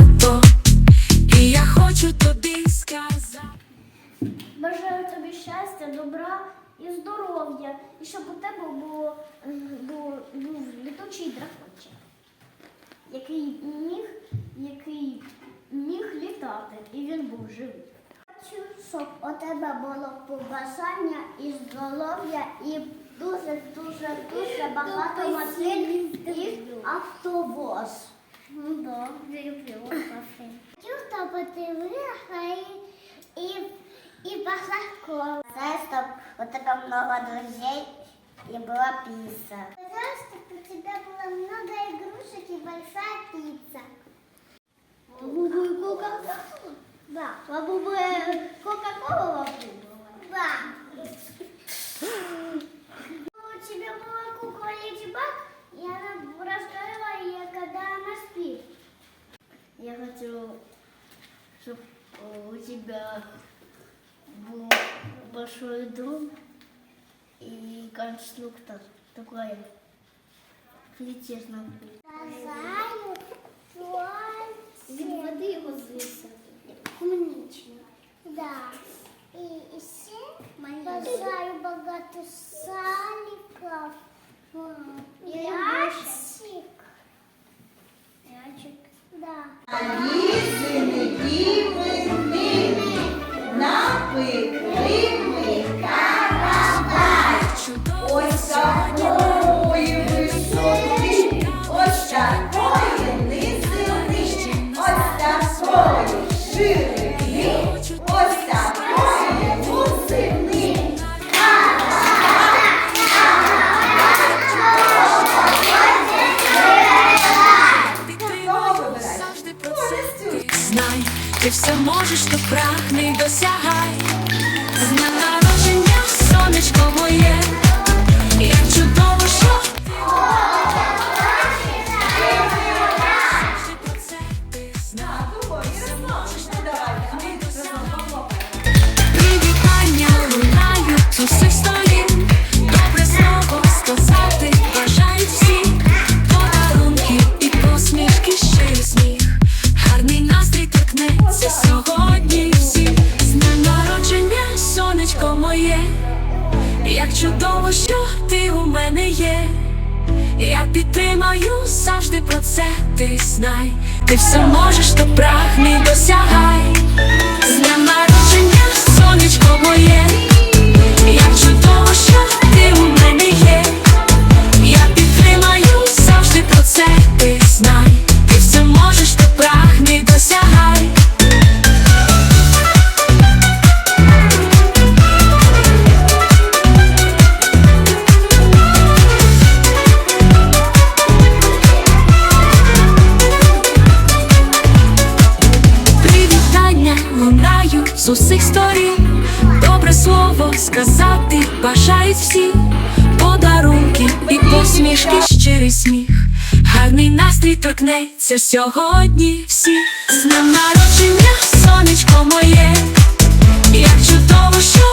свято, і я хочу тобі сказати. Бажаю тобі щастя, добра і здоров'я, і щоб у тебе було, м, був, літучий дракончик, який міг, який міг літати, і він був живий. Хочу, щоб у тебе було побажання і здоров'я, і дуже, дуже, дуже багато машин і автовоз. Ну да, люблю машин. Хочу, щоб ти виграв і, і пошла в школу. Знаешь, чтоб у тебя много друзей и была пицца. Хотела, чтобы у тебя было много игрушек и большая пицца. Бабу и Кока-Кола? Да. Бабу у тебя был большой дом и конструктор такой летишь на Бажаю Від води його звідси. Умнічно. Да. І, і ще бажаю багато саліків. Ячик. Ячик. Да. Ось Ти все можеш, то прагни, досягай. З днем народження, сонечко моє, як чудово, що є. Я підтримаю завжди про це ти знай. Ти все можеш, то прагни, досягай. З днем народження, сонечко моє. З усіх сторін. Добре слово сказати бажають всі. Подарунки і посмішки, щирий сміх. Гарний настрій торкнеться сьогодні всі. З днем народження, сонечко моє. Як чудово, що